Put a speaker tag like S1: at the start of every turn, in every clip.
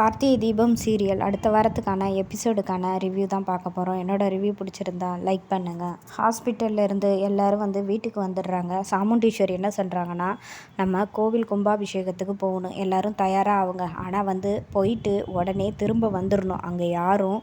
S1: Karthigai Deepam serial அடுத்த வாரத்துக்கான எபிசோடுக்கான review தான் பார்க்க போகிறோம் என்னோடய ரிவ்யூ பிடிச்சிருந்தா லைக் பண்ணுங்கள் ஹாஸ்பிட்டல்லேருந்து எல்லாரும் வந்து வீட்டுக்கு வந்துடுறாங்க. சாமுண்டீஸ்வரி என்ன சொல்கிறாங்கன்னா நம்ம கோவில் கும்பாபிஷேகத்துக்கு போகணும். எல்லாரும் தயாராக அவங்க. ஆனால் வந்து போயிட்டு உடனே திரும்ப வந்துடணும் அங்கே யாரும்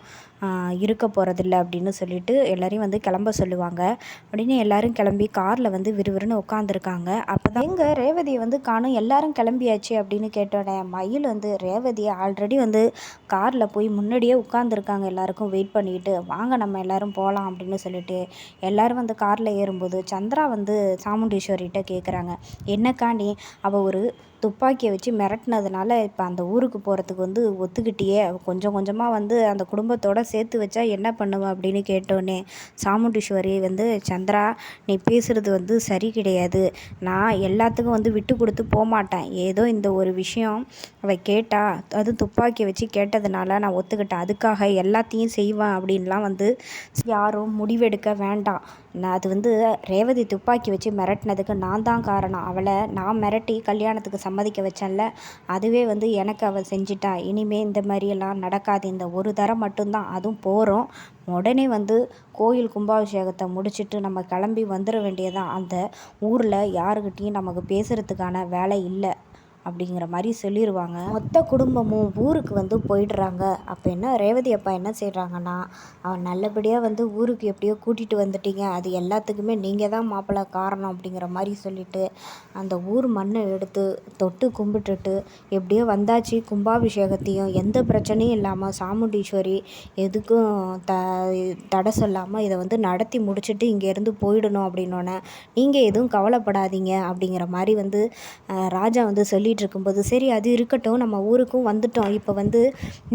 S1: இருக்க போகிறதில்ல அப்படின்னு சொல்லிட்டு எல்லோரையும் வந்து கிளம்ப சொல்லுவாங்க. அப்படின்னு எல்லோரும் கிளம்பி காரில் வந்து விறுவிறுன்னு உட்காந்துருக்காங்க அப்போ தான் எங்கள் ரேவதியை வந்து காணும். எல்லோரும் கிளம்பியாச்சு அப்படின்னு கேட்டோடனே மயில் வந்து ரேவதியை ஆல்ரெடி வந்து காரில் போய் முன்னாடியே உட்காந்துருக்காங்க எல்லாருக்கும் வெயிட் பண்ணிக்கிட்டு வாங்க நம்ம எல்லோரும் போகலாம் அப்படின்னு சொல்லிட்டு எல்லோரும் வந்து காரில் ஏறும்போது சந்திரா வந்து சாமுண்டீஸ்வரிகிட்ட கேட்குறாங்க என்னக்கா நீ? அவள் ஒரு துப்பாக்கியை வச்சு மிரட்டினதுனால இப்போ அந்த ஊருக்கு போகிறதுக்கு வந்து ஒத்துக்கிட்டியே. கொஞ்சம் கொஞ்சமாக வந்து அந்த குடும்பத்தோடு சேர்த்து வச்சா என்ன பண்ணுவேன் அப்படின்னு கேட்டோன்னே சாமுண்டீஸ்வரி வந்து சந்திரா நீ பேசுகிறது வந்து சரி கிடையாது. நான் எல்லாத்துக்கும் வந்து விட்டு கொடுத்து போக மாட்டேன் ஏதோ இந்த ஒரு விஷயம் அவள் கேட்டா அது துப்பாக்கியை வச்சு கேட்டதுனால நான் ஒத்துக்கிட்டேன். அதுக்காக எல்லாத்தையும் செய்வேன் அப்படின்லாம் வந்து யாரும் முடிவெடுக்க வேண்டாம். நான் அது வந்து ரேவதி துப்பாக்கி வச்சு மிரட்டினதுக்கு நான் தான் காரணம். அவளை நான் மிரட்டி கல்யாணத்துக்கு சம்மதிக்க வச்சேன்ல அதுவே வந்து எனக்கு அவள் செஞ்சிட்டா. இனிமேல் இந்த மாதிரியெல்லாம் நடக்காது. இந்த ஒரு தரம் மட்டும்தான் அதுவும் போகிறோம் உடனே வந்து கோயில் கும்பாபிஷேகத்தை முடிச்சுட்டு நம்ம கிளம்பி வந்துட வேண்டியதான் அந்த ஊரில் யாருக்கிட்டேயும் நமக்கு பேசுகிறதுக்கான வேலை இல்லை. அப்படிங்கிற மாதிரி சொல்லிடுவாங்க மொத்த குடும்பமும் ஊருக்கு வந்து போயிடுறாங்க. அப்போ என்ன ரேவதி அப்பா என்ன செய்கிறாங்கன்னா அவன் நல்லபடியாக வந்து ஊருக்கு எப்படியோ கூட்டிகிட்டு வந்துட்டீங்க. அது எல்லாத்துக்குமே நீங்கள் தான் மாப்பிள்ளை காரணம் அப்படிங்கிற மாதிரி சொல்லிவிட்டு அந்த ஊர் மண்ணை எடுத்து தொட்டு கும்பிட்டுட்டு எப்படியோ வந்தாச்சு. கும்பாபிஷேகத்தையும் எந்த பிரச்சனையும் இல்லாமல் சாமுண்டீஸ்வரி எதுக்கும் த தடை சொல்லாமல் இதை வந்து நடத்தி முடிச்சுட்டு இங்கேருந்து போயிடணும் அப்படின்னோடனே நீங்கள் எதுவும் கவலைப்படாதீங்க அப்படிங்கிற மாதிரி வந்து ராஜா வந்து சொல்லிட்டு பேசிகிட்டு இருக்கும்போது சரி அது இருக்கட்டும் நம்ம ஊருக்கும் வந்துட்டோம். இப்போ வந்து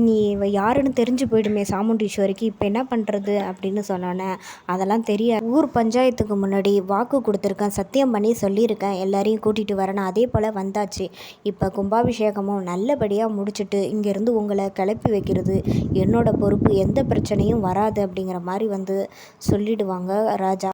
S1: நீ யாருன்னு தெரிஞ்சு போயிடுமே சாமுண்டீஸ்வரிக்கு. இப்போ என்ன பண்ணுறது அப்படின்னு சொன்னோன்னே அதெல்லாம் தெரியாது. ஊர் பஞ்சாயத்துக்கு முன்னாடி வாக்கு கொடுத்துருக்கேன் சத்தியம் பண்ணி சொல்லியிருக்கேன். எல்லாரையும் கூட்டிகிட்டு வரேன். அதே போல் வந்தாச்சு. இப்போ கும்பாபிஷேகமும் நல்லபடியாக முடிச்சுட்டு இங்கேருந்து உங்களை கிளப்பி வைக்கிறது. என்னோட பொறுப்பு எந்த பிரச்சனையும் வராது. அப்படிங்கிற மாதிரி வந்து சொல்லிடுவாங்க ராஜா.